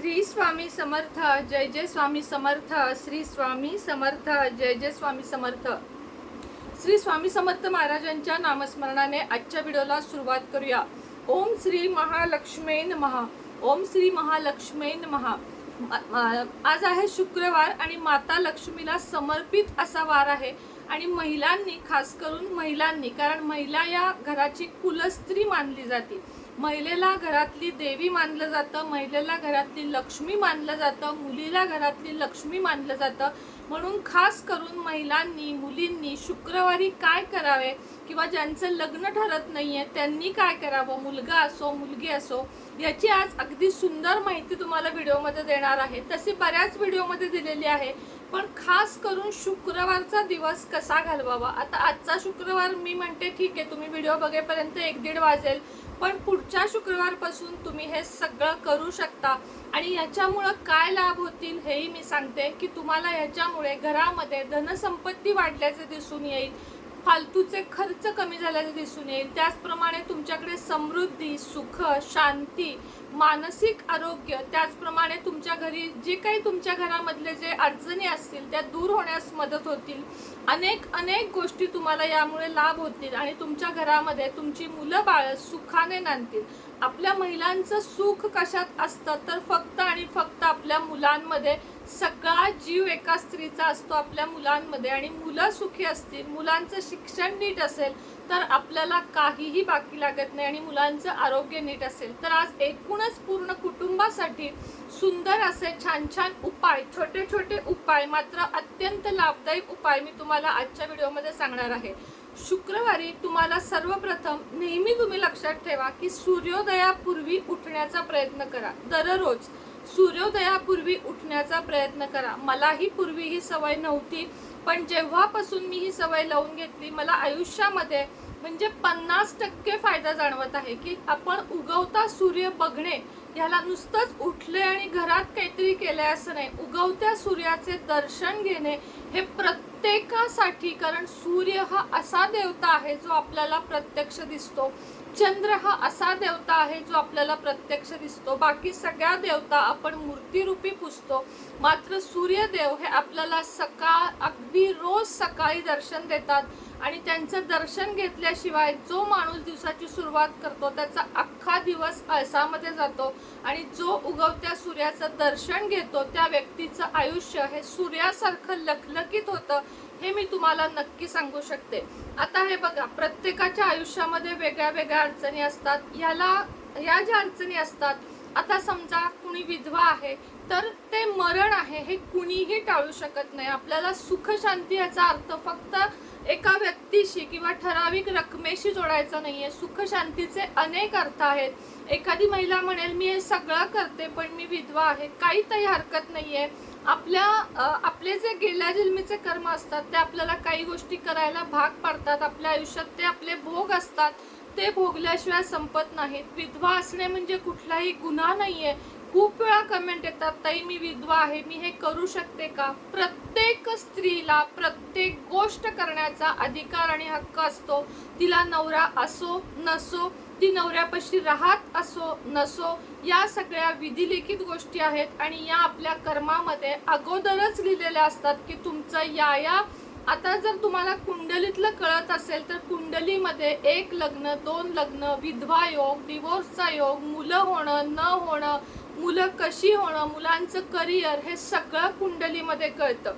श्री स्वामी समर्थ जय जय स्वामी समर्थ श्री स्वामी समर्थ जय जय स्वामी समर्थ. श्री स्वामी समर्थ महाराजांच्या नामस्मरणाने आजच्या व्हिडिओला सुरुवात करूया. ओम श्री महालक्ष्मेन महा ओम श्री महालक्ष्मेन महा आज आहे शुक्रवार आणि माता लक्ष्मीला समर्पित असा वार आहे आणि महिलांनी खास करून महिलांनी कारण महिला या घराची कुलस्त्री मानली जाते. महिलेला घरातली देवी मानलं जातं महिलेला घरातली लक्ष्मी मानलं जातं मुलीला घरातली लक्ष्मी मानलं जातं. म्हणून खास करून महिलांनी मुलींनी शुक्रवारी काय करावे किंवा ज्यांचं लग्न ठरत नाही आहे त्यांनी काय करावं? मुलगा असो मुलगी असो याची आज अगदी सुंदर माहिती तुम्हाला व्हिडिओमध्ये देणार आहे. तशी बऱ्याच व्हिडिओमध्ये दिलेली आहे. पण खास करून शुक्रवारचा दिवस कसा घालवावा? आता आजचा शुक्रवार मी म्हणते ठीक आहे तुम्ही व्हिडिओ बघेपर्यंत एक दीड वाजेल पण पुढच्या शुक्रवारपासून तुम्ही हे सगळं करू शकता. आणि याच्यामुळं काय लाभ होतील हेही मी सांगते की तुम्हाला ह्याच्यामुळे घरामध्ये धनसंपत्ती वाढल्याचे दिसून येईल. फालतूचे खर्च कमी झाल्याचे दिसून येईल. त्याचप्रमाणे तुमच्याकडे समृद्धी सुख शांती मानसिक आरोग्य त्याचप्रमाणे तुमच्या घरी जे काही तुमच्या घरामधले जे अडचणी असतील त्या दूर होण्यास मदत होतील. अनेक अनेक गोष्टी तुम्हाला यामुळे लाभ होतील आणि तुमच्या घरामध्ये तुमची मुलं बाळ सुखाने नांदतील. आपल्या महिलांचं सुख कशात असतं? तर फक्त आणि फक्त आपल्या मुलांमध्ये सगळा जीव एका स्त्रीचा असतो आपल्या मुलांमध्ये आणि मुलं सुखी असतील मुलांचं शिक्षण नीट असेल तर आपल्याला काहीही बाकी लागत नाही आणि मुलांचं आरोग्य नीट असेल. तर आज एकूणच पूर्ण कुटुंबासाठी सुंदर असे छान छान उपाय छोटे छोटे उपाय मात्र अत्यंत लाभदायी उपाय मी तुम्हाला आजच्या व्हिडिओमध्ये सांगणार आहे. शुक्रवारी तुम्हाला सर्वप्रथम नेहमी तुम्ही लक्षात ठेवा की सूर्योदयापूर्वी उठण्याचा प्रयत्न करा. दररोज सूर्योदयापूर्वी उठण्याचा प्रयत्न करा. मलाही पूर्वी ही सवय नव्हती पण जेव्हापासून मी ही सवय लावून घेतली मला आयुष्यामध्ये म्हणजे पन्नास टक्के फायदा जाणवत आहे की आपण उगवता सूर्य बघणे ह्याला नुसतंच उठले आणि घरात काहीतरी केलंय असं नाही. उगवत्या सूर्याचे दर्शन घेणे हे प्रत्येकासाठी कारण सूर्य हा असा देवता आहे जो आपल्याला प्रत्यक्ष दिसतो. चंद्र हा असा देवता आहे जो आपल्याला प्रत्यक्ष दिसतो. बाकी सगळ्या देवता आपण मूर्तीरूपी पुजतो. मात्र सूर्यदेव हे आपल्याला सकाळ अगदी रोज सकाळी दर्शन देतात आणि त्यांचं दर्शन घेतल्याशिवाय जो माणूस दिवसाची सुरुवात करतो त्याचा अख्खा दिवस आळसामध्ये जातो आणि जो उगवत्या सूर्याचं दर्शन घेतो त्या व्यक्तीचं आयुष्य हे सूर्यासारखं लखलखीत होतं. हे मी तुम्हाला नक्की सांगू शकते. आता हे बघा प्रत्येकाच्या आयुष्यामध्ये वेगळ्या वेगळ्या अडचणी असतात. याला या ज्या अडचणी असतात आता समजा कुणी विधवा आहे तर ते मरण आहे हे कुणीही टाळू शकत नाही. आपल्याला सुख शांती याचा अर्थ फक्त एका व्यक्तीशी किंवा ठराविक रकमेशी जोडायचा नाही सुख शांतीचे अनेक अर्थ आहेत. एखादी महिला म्हणेल मी हे सगळं करते पण मी विधवा आहे. काही तरी हरकत आहे आपल्या आपले जे गेल्या जन्मीचे कर्म असतात ते आपल्याला काही गोष्टी करायला भाग पाडतात. आपल्या आयुष्यात ते आपले भोग असतात. ते भोगल्याशिवाय संपत नाहीत. विधवा असणे म्हणजे कुठलाही गुन्हा नाही आहे खूप वेळा कमेंट येतात ताई मी विधवा आहे. मी हे करू शकते का? प्रत्येक स्त्रीला प्रत्येक गोष्ट करण्याचा अधिकार आणि हक्क असतो. तिला नवरा असो नसो ती नवऱ्यापाशी राहत असो नसो या सगळ्या विधिलिखित गोष्टी आहेत आणि या आपल्या कर्मामध्ये अगोदरच लिहिलेल्या असतात की तुमचं या या. आता जर तुम्हाला कुंडलीतलं कळत असेल तर कुंडलीमध्ये एक लग्न दोन लग्न विधवा योग डिवोर्सचा योग मुलं होणं न होणं मुलं कशी होणं मुलांचं करिअर हे सगळं कुंडलीमध्ये कळतं.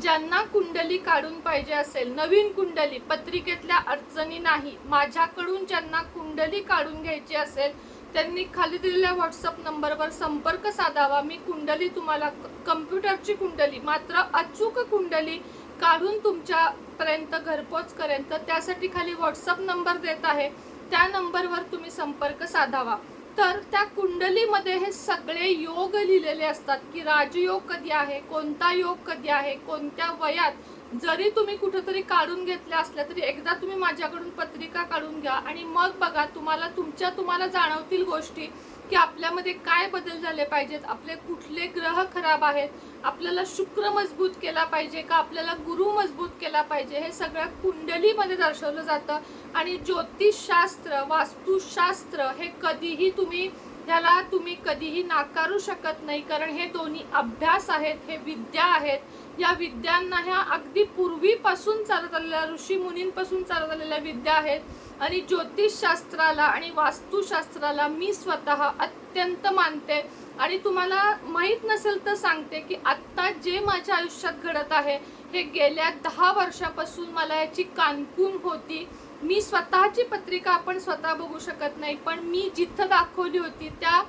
ज्यांना कुंडली काढून पाहिजे असेल नवीन कुंडली पत्रिकेतल्या अडचणी नाही माझ्याकडून ज्यांना कुंडली काढून घ्यायची असेल त्यांनी खाली दिलेल्या व्हॉट्सअप नंबरवर संपर्क साधावा. मी कुंडली तुम्हाला कम्प्युटरची कुंडली मात्र अचूक कुंडली काढून तुमच्यापर्यंत घरपोच करेन तर त्यासाठी खाली व्हॉट्सअप नंबर देत आहे. त्या नंबरवर तुम्ही संपर्क साधावा. तर त्या कुंडलीमध्ये हे सगळे योग लिहिलेले असतात की राजयोग कधी आहे कोणता योग कधी आहे कोणत्या वयात जरी तुम्ही कुठेतरी काढून घेतल्या असल्या तरी एकदा तुम्ही माझ्याकडून पत्रिका काढून घ्या आणि मग बघा तुम्हाला तुमच्या तुम्हाला जाणवतील गोष्टी की आपल्यामध्ये काय बदल झाले पाहिजेत. आपले कुठले ग्रह खराब आहेत? आपल्याला शुक्र मजबूत केला पाहिजे का? आपल्याला गुरु मजबूत केला पाहिजे? हे सगळं कुंडलीमध्ये दर्शवलं जातं. आणि ज्योतिषशास्त्र वास्तुशास्त्र हे कधीही तुम्ही ह्याला तुम्ही कधीही नाकारू शकत नाही. कारण हे दोन्ही अभ्यास आहेत हे विद्या आहेत. या विद्यांना ह्या अगदी पूर्वीपासून चालत आलेल्या ऋषी मुनींपासून चालत आलेल्या विद्या आहेत. आणि ज्योतिषशास्त्राला आणि वास्तुशास्त्राला मी स्वतः अत्यंत मानते. आणि तुम्हाला माहीत नसेल तर सांगते की आत्ता जे माझ्या आयुष्यात घडत आहे हे गेल्या दहा वर्षापासून मला याची कानकून होती. मी स्वतःची पत्रिका आपण स्वतः बघू शकत नाही पण मी जिथं दाखवली होती त्या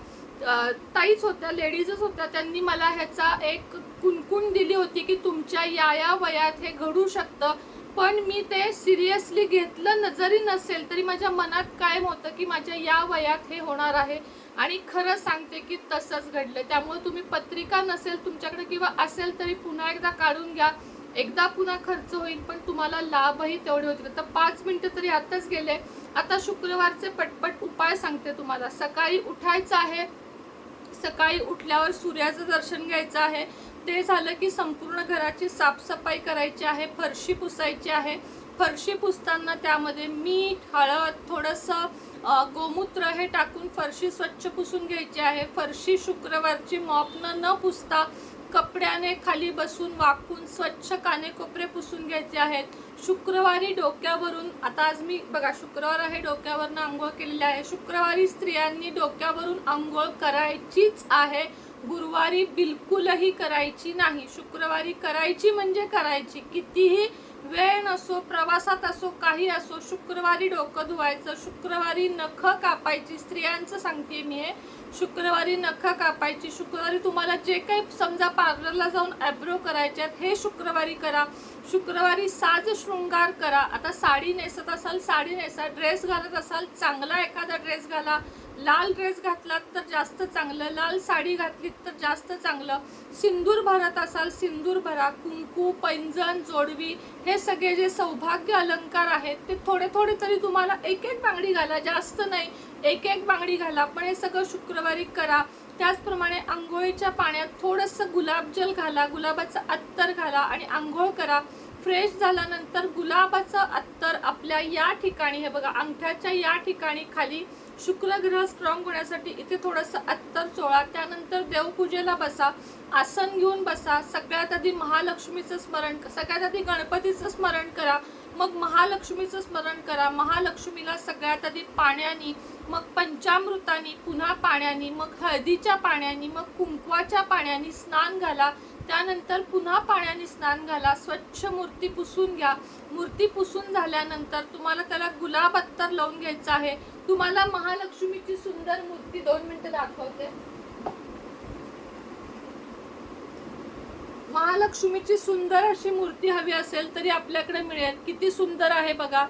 ताईच होत्या लेडीजच होत्या. त्यांनी मला ह्याचा एक कुणकुण दिली होती की तुमच्या या या वयात हे घडू शकतं. पण मी ते सिरियसली घेतलं न जरी नसेल तरी माझ्या मनात कायम होतं की माझ्या या वयात हे होणार आहे. आणि खरं सांगते की तसंच घडलं. त्यामुळे तुम्ही पत्रिका नसेल तुमच्याकडे किंवा असेल तरी पुन्हा एकदा काढून घ्या. एकदा पुन्हा खर्च होईल पण तुम्हाला लाभही तेवढे होतील. तर पाच मिनटं तरी आताच गेले. आता शुक्रवारचे पटपट उपाय सांगते तुम्हाला. सकाळी उठायचं आहे. सकाळी उठल्यावर सूर्याचं दर्शन घ्यायचं आहे. ते झालं की संपूर्ण घराची साफसफाई करायची आहे फरशी पुसायची आहे. फरशी पुसताना त्यामध्ये मीठ हळद थोडंसं गोमूत्र हे टाकून फरशी स्वच्छ पुसून घ्यायची आहे. फरशी शुक्रवारची मॉपनं न पुसता कपड्याने खाली बसून वाकून स्वच्छ कानेकोपरे पुसून घ्यायचे आहेत. शुक्रवारी डोक्यावरून आता आज मी बघा शुक्रवार आहे डोक्यावरनं आंघोळ केलेली आहे. शुक्रवारी स्त्रियांनी डोक्यावरून आंघोळ करायचीच आहे. गुरुवारी बिलकुलही करायची नाही. शुक्रवारी करायची म्हणजे करायची. कितीही वेळ नसो प्रवासात असो काही असो शुक्रवारी डोकं धुवायचं शुक्रवारी नख कापायची. स्त्रियांचं सांगते मी हे. शुक्रवारी नखा कापायची. शुक्रवारी तुम्हाला जे काही समजा पार्लरला जाऊन ॲब्रो करायचे आहेत हे शुक्रवारी करा. शुक्रवारी साज शृंगार करा. आता साडी नेसत असाल साडी नेसा ड्रेस घालत असाल चांगला एखादा ड्रेस घाला. लाल ड्रेस घातलात तर जास्त चांगलं लाल साडी घातलीत तर जास्त चांगलं. सिंदूर भरत असाल सिंदूर भरा कुंकू पैंजण जोडवी हे सगळे जे सौभाग्य अलंकार आहेत ते थोडे थोडे तरी तुम्हाला एक एक बांगडी घाला जास्त नाही एक एक बांगडी घाला पण हे सगळं शुक्रवारी करा. त्याचप्रमाणे आंघोळीच्या पाण्यात थोडंसं गुलाबजल घाला गुलाबाचं अत्तर घाला आणि आंघोळ करा. फ्रेश झाल्यानंतर गुलाबाचं अत्तर आपल्या या ठिकाणी हे बघा अंगठ्याच्या या ठिकाणी खाली शुक्रग्रह स्ट्रॉंग होण्यासाठी इथे थोडंसं अत्तर चोळा त्यानंतर देवपूजेला बसा आसन घेऊन बसा सगळ्यात आधी महालक्ष्मीचं स्मरण सगळ्यात आधी गणपतीचं स्मरण करा मग महालक्ष्मीचं स्मरण करा महालक्ष्मीला सगळ्यात आधी पाण्याने मग पंचामृतानी पुन्हा पाण्याने मग हळदीच्या पाण्याने मग कुंकवाच्या पाण्याने स्नान घाला त्यानंतर पुन्हा पाण्याने स्नान घाला स्वच्छ मूर्ती पुसून घ्या. मूर्ती पुसून झाल्यानंतर तुम्हाला त्याला गुलाब अत्तर लावून घ्यायचं आहे. तुम्हाला महालक्ष्मीची सुंदर मूर्ती दोन मिनिटं दाखवते. महालक्ष्मीची सुंदर अशी मूर्ती हवी असेल तरी आपल्याकडे मिळेल. किती सुंदर आहे बघा.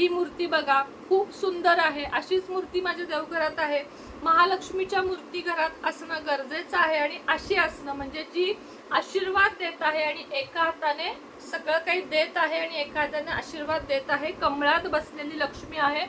ही मूर्ती बघा. खूप सुंदर आहे. अशीच मूर्ती माझ्या देवघरात आहे. महालक्ष्मीच्या मूर्ती घरात असणं गरजेचं आहे आणि अशी असणं म्हणजे जी आशीर्वाद देत आहे आणि एका हाताने सगळं काही देत आहे आणि एका हाताने आशीर्वाद देत आहे. कमळात बसलेली लक्ष्मी आहे.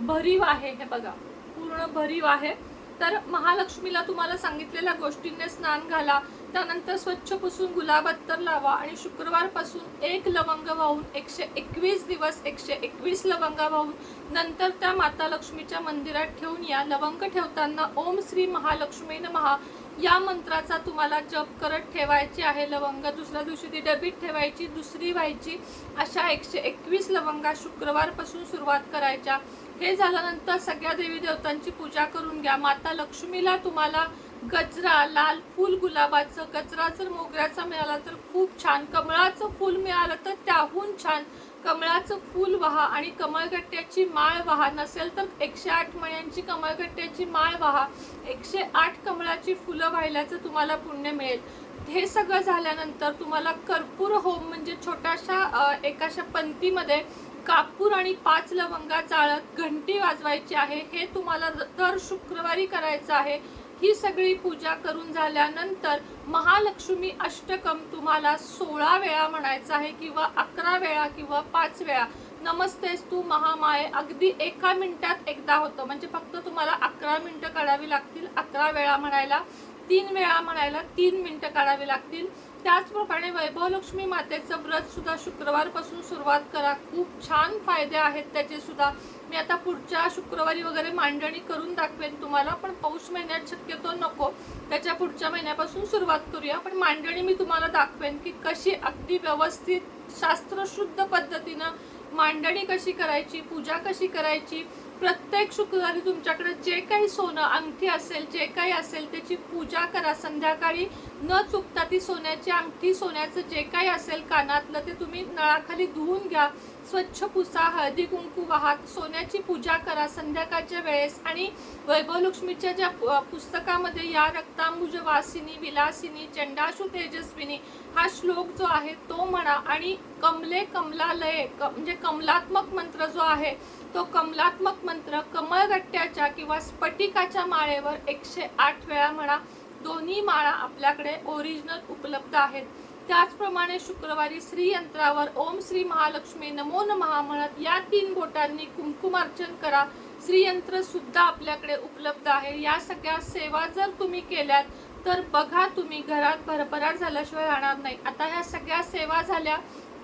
भरीव आहे हे बघा. पूर्ण भरीव आहे. तर महालक्ष्मीला तुम्हाला सांगितलेल्या गोष्टींनी स्नान घाला. त्यानंतर स्वच्छ पुसून गुलाब अत्तर लावा आणि शुक्रवारपासून एक लवंग वाहून एकशे एकवीस दिवस एकशे एकवीस लवंग वाहून नंतर त्या माता लक्ष्मीच्या मंदिरात ठेवून या. लवंग ठेवताना ओम श्री महालक्ष्मी महा या मंत्राचा तुम्हाला जप करत ठेवायची आहे लवंग. दुसऱ्या दिवशी ती डबीत ठेवायची दुसरी व्हायची. अशा एकशे एकवीस लवंगा शुक्रवारपासून सुरुवात करायच्या. हे झाल्यानंतर सगळ्या देवी देवतांची पूजा करून घ्या. माता लक्ष्मीला तुम्हाला गजरा लाल फुल गुलाबाचं गजरा जर मोगऱ्याचा मिळाला तर खूप छान. कमळाचं फुल मिळालं तर त्याहून छान. कमळाचं फुल व्हा आणि कमळगट्ट्याची माळ व्हा. नसेल तर एकशे आठ मण्यांची कमळगट्ट्याची माळ व्हा. एकशे आठ कमळाची फुलं वाहिल्याचं तुम्हाला पुण्य मिळेल. हे सगळं झाल्यानंतर तुम्हाला कर्पूर होम म्हणजे छोट्याशा एकाशा पंक्तीमध्ये कापूर आणि पाच लवंगा जाळत घंटी वाजवायची आहे. हे तुम्हाला दर शुक्रवारी करायचं आहे. ही सगळी पूजा करून झाल्यानंतर महालक्ष्मी अष्टकम तुम्हाला सोळा वेळा म्हणायचं आहे किंवा अकरा वेळा किंवा पाच वेळा. नमस्तेस तू महामाये. अगदी एका मिनिटात एकदा होतं. म्हणजे फक्त तुम्हाला अकरा मिनटं काढावी लागतील अकरा वेळा म्हणायला तीन वेळा म्हणायला तीन मिनटं काढावी लागतील. त्याचप्रमाणे वैभवलक्ष्मी मातेचं व्रत सुद्धा शुक्रवारपासून सुरुवात करा. खूप छान फायदे आहेत त्याचे सुद्धा. मी आता पुढच्या शुक्रवारी वगैरे मांडणी करून दाखवेन तुम्हाला पण पौष महिन्यात शक्यतो नको. त्याच्या पुढच्या महिन्यापासून सुरुवात करूया पण मांडणी मी तुम्हाला दाखवेन की कशी अगदी व्यवस्थित शास्त्रशुद्ध पद्धतीनं मांडणी कशी करायची पूजा कशी करायची प्रत्येक शुक्रवारी तुमच्याकडे जे काही सोनं अंगठी असेल जे काही असेल त्याची पूजा करा. संध्याकाळी न चुकता ती सोन्याची अंगठी सोन्याचं जे काही असेल कानातलं ते तुम्ही नळाखाली धुवून घ्या. स्वच्छ पुसा हळदी कुंकू वाहात सोन्याची पूजा करा संध्याकाळच्या वेळेस. आणि वैभवलक्ष्मीच्या ज्या पुस्तकामध्ये या रक्तांबुज वासिनी विलासिनी चंडाशु तेजस्विनी हा श्लोक जो आहे तो म्हणा आणि कमले कमलालये क- म्हणजे कमलात्मक मंत्र जो आहे तो कमलात्मक मंत्र कमळगट्ट्याच्या किंवा स्फटिकाच्या माळेवर एकशे आठ वेळा म्हणा दोन्ही माळा आपल्याकडे ओरिजिनल उपलब्ध आहेत. त्याचप्रमाणे शुक्रवारी श्री यंत्रावर ओम श्री महालक्ष्मी नमो नमः म्हणत या तीन बोटांनी कुंकुमार्चन करा. श्रीयंत्र सुद्धा आपल्याकडे उपलब्ध आहे. या सगळ्या सेवा जर तुम्ही केल्यात तर बघा तुम्ही घरात भरभराट झाल्याशिवाय राहणार नाही. आता ह्या सगळ्या सेवा झाल्या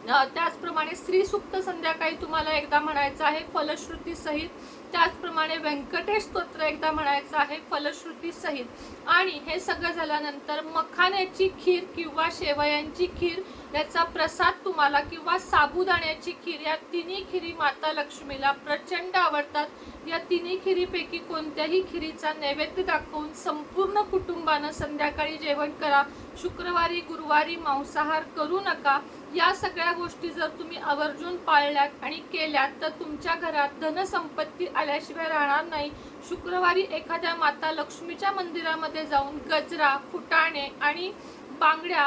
त्याचप्रमाणे स्त्री संध्याकाळी तुम्हाला एकदा म्हणायचं आहे फलश्रुती सहित. त्याचप्रमाणे व्यंकटेश स्तोत्र एकदा म्हणायचं आहे फलश्रुती सहित. आणि हे सगळं झाल्यानंतर मखाण्याची खीर किंवा शेवयांची खीर याचा प्रसाद तुम्हाला किंवा साबुदाण्याची खीर या तिन्ही खिरी माता लक्ष्मीला प्रचंड आवडतात. या तिन्ही खिरीपैकी कोणत्याही खिरीचा नैवेद्य दाखवून संपूर्ण कुटुंबानं संध्याकाळी जेवण करा. शुक्रवारी गुरुवारी मांसाहार करू नका. या सगळ्या गोष्टी जर तुम्ही आवर्जून पाळल्यात आणि केल्यात तर तुमच्या घरात धनसंपत्ती आल्याशिवाय राहणार नाही. शुक्रवारी एखाद्या माता लक्ष्मीच्या मंदिरामध्ये जाऊन गजरा फुटाणे आणि बांगड्या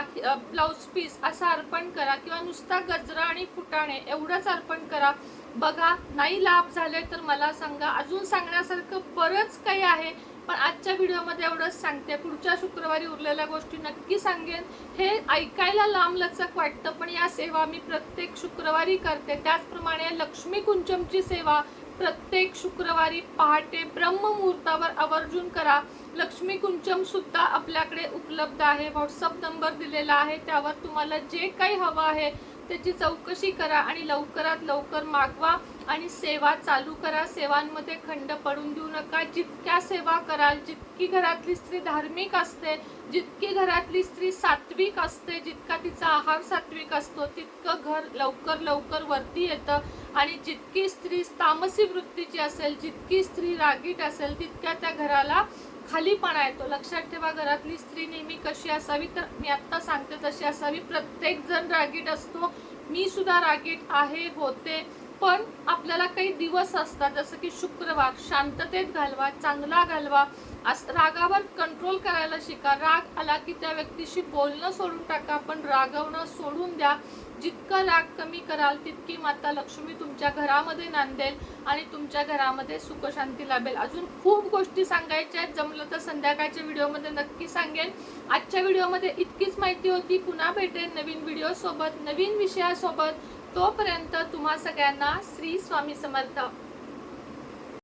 ब्लाऊज पीस असं अर्पण करा किंवा नुसता गजरा आणि फुटाणे एवढंच अर्पण करा. बघा नाही लाभ झाले तर मला सांगा. अजून सांगण्यासारखं बरंच काही आहे. पण आजच्या व्हिडिओमध्ये एवढंच सांगते. पुढच्या शुक्रवारी उरलेल्या गोष्टी नक्की सांगेन. हे ऐकायला लांबलचक वाटतं पण या सेवा मी प्रत्येक शुक्रवारी करते. त्याचप्रमाणे लक्ष्मी कुंचमची सेवा प्रत्येक शुक्रवारी पहाटे ब्रह्ममुहूर्तावर आवर्जून करा. लक्ष्मी कुंचम सुद्धा आपल्याकडे उपलब्ध आहे. व्हॉट्सअप नंबर दिलेला आहे. त्यावर तुम्हाला जे काही हवं आहे त्याची चौकशी करा आणि लवकरात लवकर मागवा आणि सेवा चालू करा. सेवांमध्ये खंड पडून देऊ नका. जितक्या सेवा कराल जितकी घरातली स्त्री धार्मिक असते जितकी घरातली स्त्री सात्विक असते जितका तिचा आहार सात्विक असतो तितकं घर लवकर लवकर वरती येतं. आणि जितकी स्त्री तामसी वृत्तीची असेल जितकी स्त्री रागीट असेल तितक्या त्या घराला खालीपणा येतो. लक्षात ठेवा घरातली स्त्री नेहमी कशी असावी तर मी आत्ता सांगते तशी असावी. प्रत्येक जण रागीट असतो. मी सुद्धा रागीट आहे होते. पण आपल्याला काही दिवस असतात जसं की शुक्रवार शांततेत घालवा चांगला घालवा. अस रागावर कंट्रोल करायला शिका. राग आला की त्या व्यक्तीशी बोलणं सोडून टाका पण रागवणं सोडून द्या. जितका राग कमी कराल तितकी माता लक्ष्मी तुमच्या घरामध्ये नांदेल आणि तुमच्या घरामध्ये सुखशांती लाभेल. अजून खूप गोष्टी सांगायच्या आहेत. जमलं तर संध्याकाळच्या व्हिडिओमध्ये नक्की सांगेन. आजच्या व्हिडिओमध्ये इतकीच माहिती होती. पुन्हा भेटेन नवीन व्हिडिओसोबत नवीन विषयासोबत. तोपर्यंत तुम्हा सगळ्यांना श्री स्वामी समर्थ.